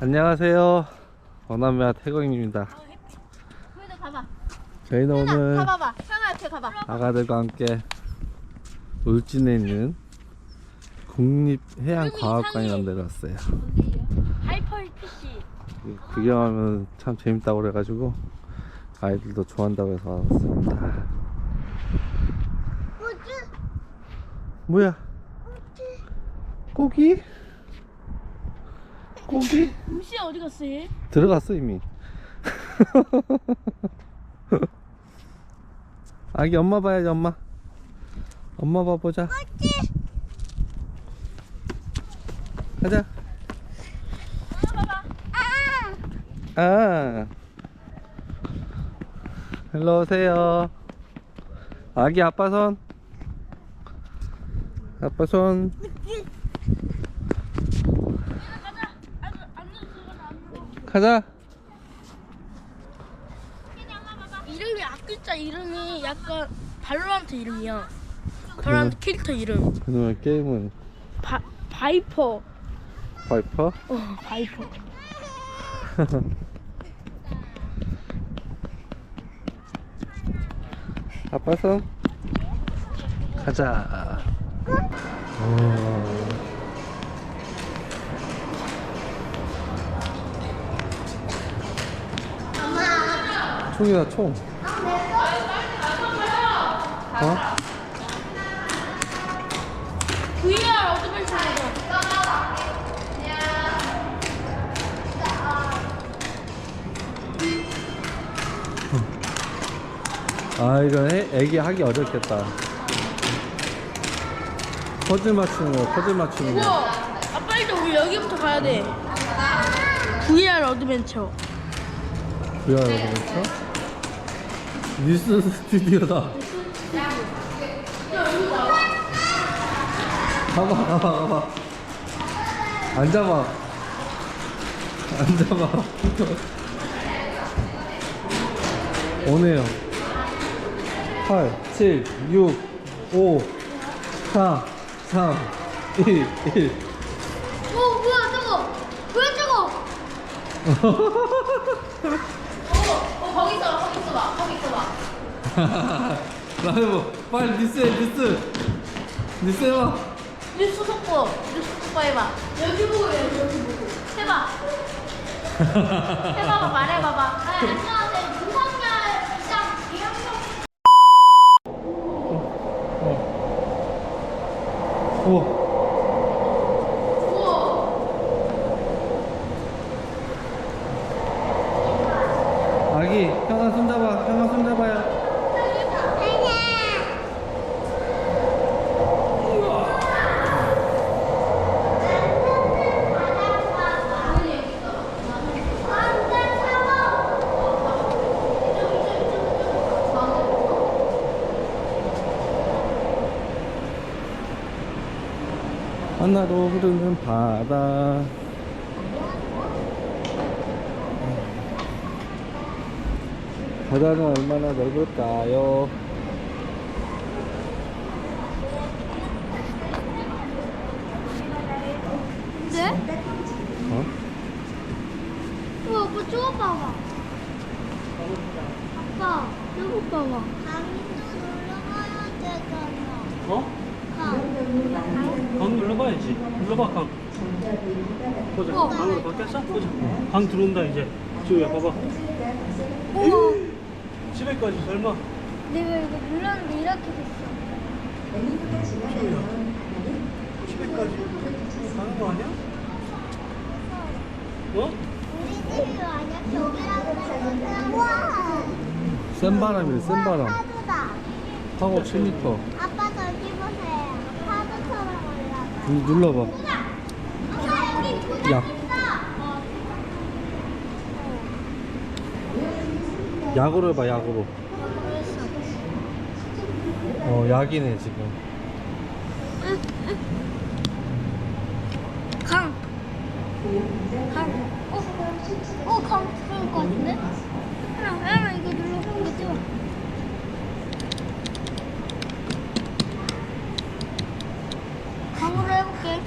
안녕하세요. 원남매와 태광입니다. 그래도 가봐. 저희는 오늘 가봐봐. 형아 가봐. 아가들과 함께 울진에 있는 국립해양과학관이라는 데를 왔어요. 하이퍼 PC. 구경하면 참 재밌다고 그래가지고 아이들도 좋아한다고 해서 왔습니다. 뭐야? 고기? 고기? 음식 어디 갔어 얘? 들어갔어 이미. 아기 엄마 봐야지 엄마. 엄마 봐보자. 가자. 아. 일로 오세요. 아기 아빠 손. 아빠 손. 가자. 이름이 앞글자 이름이 약간 발로란트 이름이야. 발로란트 캐릭터 이름. 그놈의 게임은 바 바이퍼. 파이퍼? 어 바이퍼. 아빠 손. 가자. 어. 총이다 총. 어? VR 어드벤처다. 아 애, 애기 하기 어렵겠다. 퍼즐 맞추는 거, 퍼즐 맞추는 거. 우와. 아빠 일단 우리 여기부터 가야 돼. VR 어드벤처. VR 그렇죠? 뉴스 스튜디오다. 가봐, 가봐, 가봐. 앉아봐. 앉아봐. 오네요. 8, 7, 6, 5, 4, 3, 2, 1. 어 뭐야 저거? 뭐야 저거? 어 거기 있어 거기 있어 봐 거기 있어 봐. 라이브 빨리 뉴스해 뉴스. 뉴스 해봐. 뉴스 속보 뉴스 속보 해봐. 여기 보고 해 여기 보고. 해봐. 해봐봐 말해봐봐. 네, 안녕하세요. 윤석열 시장 이영석기 형아 손잡아 형아 손잡아요 하나로 흐르는 바다 바다는 얼마나 넓을까요? 네? 어? 우와 아빠 저거 봐봐 아빠 저거 봐봐 어? 강 눌러봐야지. 눌러봐 강. 보자. 어. 강으로 바뀌었어? 보자. 강 들어온다 이제. 지우야 봐봐. 우와 집에까지 설마. 내가 이거 눌렀는데 이렇게 됐어 지우야. 집에까지 가는 거 아니야? 어? 센 바람이래 센 바람. 파고 7m 아빠 저기 보세요. 파도처럼 올라가. 누- 눌러봐 도장 야. 있어. 약으로 해봐 약으로 어 약이네 지금 강. 강. 어? 어, 강 들어올 것 같은데? 하나, 하나 이거 눌러. 이거 찍어. 강으로 해볼게.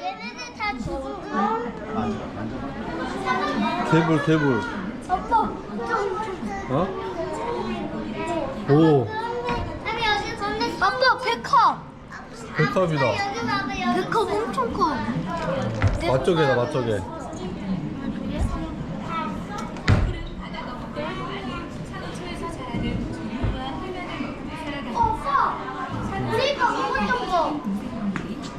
얘네들 다 주고. 개불 개불. 아빠 어? 오. 아빠 백합. 백합이다. 백합 엄청 커. 맛조개다 맛조개. 우리가 먹었던 거.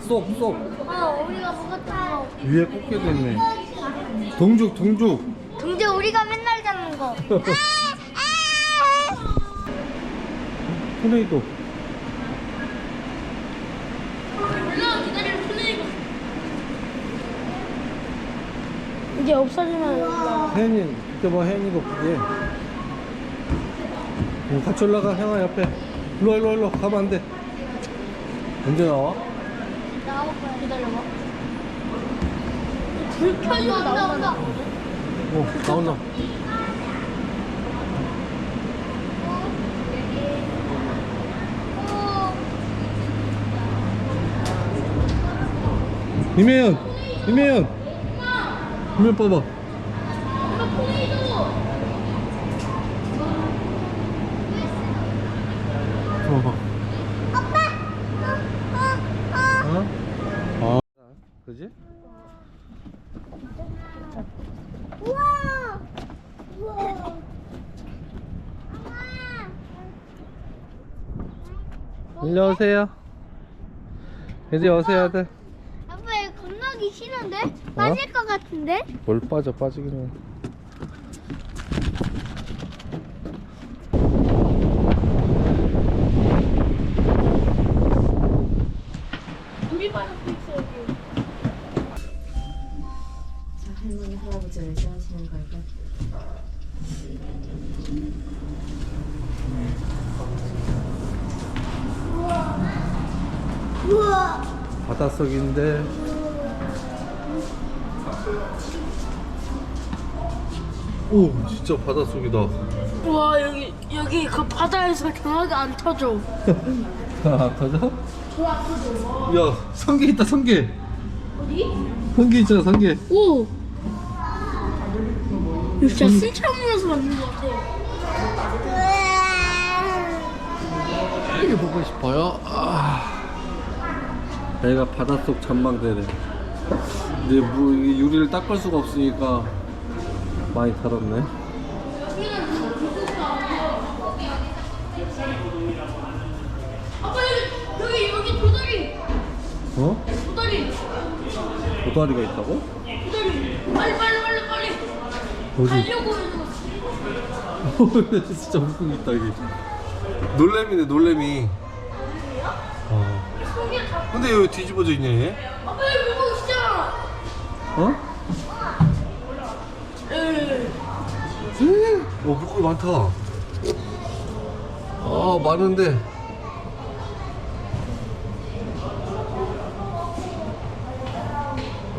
쏙쏙. 어, 우리가 먹었던 거. 위에 꽂게 됐네 동죽 동죽 동재 우리가 맨날 잡는 거. 토네이도 이제 없어지면 혜연이 비켜봐 혜연이가 보게 응, 같이 올라가 형아 옆에 일로 와 일로 와 일로 와 가면 안돼 언제 나와? 나올 거야. 기다려봐. 불 켜지고 나온다. 어 나온다. 이매연 이매연. 이매연 봐봐. 봐봐 어? 어? 그지? 우와 우와 일로 오세요 이제 오세요 아들 아빠 이거 건너기 싫은데? 빠질 것 같은데? 뭘 빠져 빠지기는 자, 할머니 할아버지 왜 하시는 걸까? 우와 바닷속인데 오 진짜 바닷속이다 와 여기 여기 그 바다에서 전화가 안 터져. 아 가자 야 성게 있다 성게 어디? 성게 있잖아 성게 오. 이거 진짜 신차문에서 만든 것 같아. 이게 보고 싶어요 아 여기가 바닷속 전망대래 근데 뭐 이게 유리를 닦을 수가 없으니까 많이 달았네. 아빠 여기 여기 여기 도다리. 어? 도다리. 도다리가 있다고? 도다리. 빨리 빨리 빨리 빨리. 어디? 해서. 진짜 웃고 있다 이게. 놀래미네 놀래미. 아. 근데 왜 뒤집어져 있냐 얘? 아빠 여기 물고기 있잖아. 어? 오 물고기 많다 아 많은데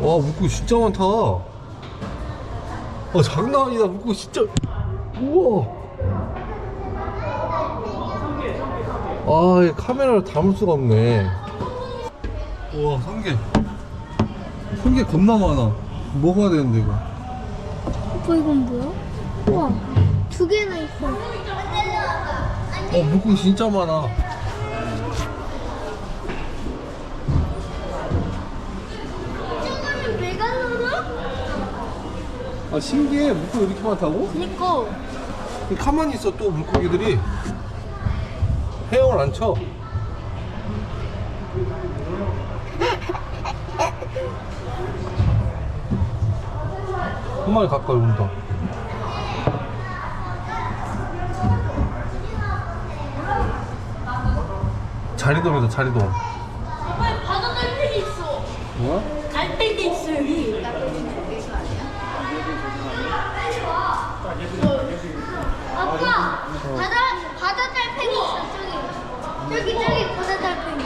와 물고기 진짜 많다 아 장난 아니다 물고기 진짜 우와 아, 이 카메라를 담을 수가 없네. 우와, 성게. 성게 겁나 많아. 먹어야 되는데, 이거. 아빠 이건 뭐야? 우와 두 개나 있어. 어, 물고기 진짜 많아. 이거는 메갈로나? 아, 신기해. 물고기 이렇게 많다고? 그니까 가만히 있어, 또 물고기들이. 헤엄을 안 쳐. 한 마리 가까이 온다. 자리돔이다, 자리돔. 아빠 바다 달팽이 있어. 뭐? 달팽이 있어 여기. 아빠 바다 바다 달팽이 있어 저기 저기 저기 바다 달팽이.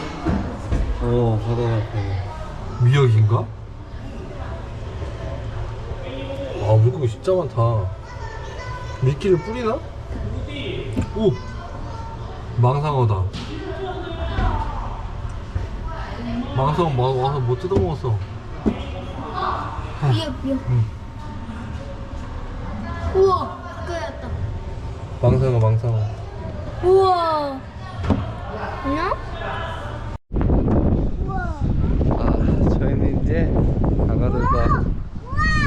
어, 바다 달팽이. 미역인가? 아, 물고기 진짜 많다. 미끼를 뿌리나? 오! 망상어다. 망상어 마- 와서 못 뜯어먹었어. 미역 미역. 우와 가까이왔다 망상어 망상어 우와 안녕? 아 저희는 이제 강아들과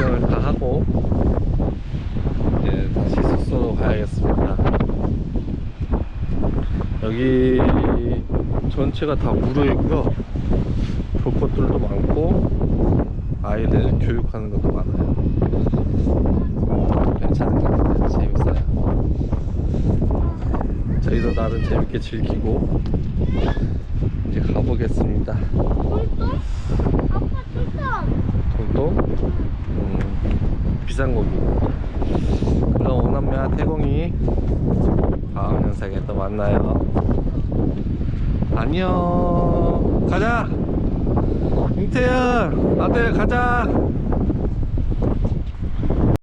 구경을 다 하고 이제 다시 숙소로 가야겠습니다. 여기 전체가 다 무료이고요. 볼 것들도 많고 아이들 교육하는 것도 많아요. 괜찮은 것 같아요. 재밌어요. 저희도 나름 재밌게 즐기고 이제 가보겠습니다 돈도 음, 비싼 고기 그럼 오남매와 태공이 다음 영상에 또 만나요. 안녕. 가자! 임태현 아들 가자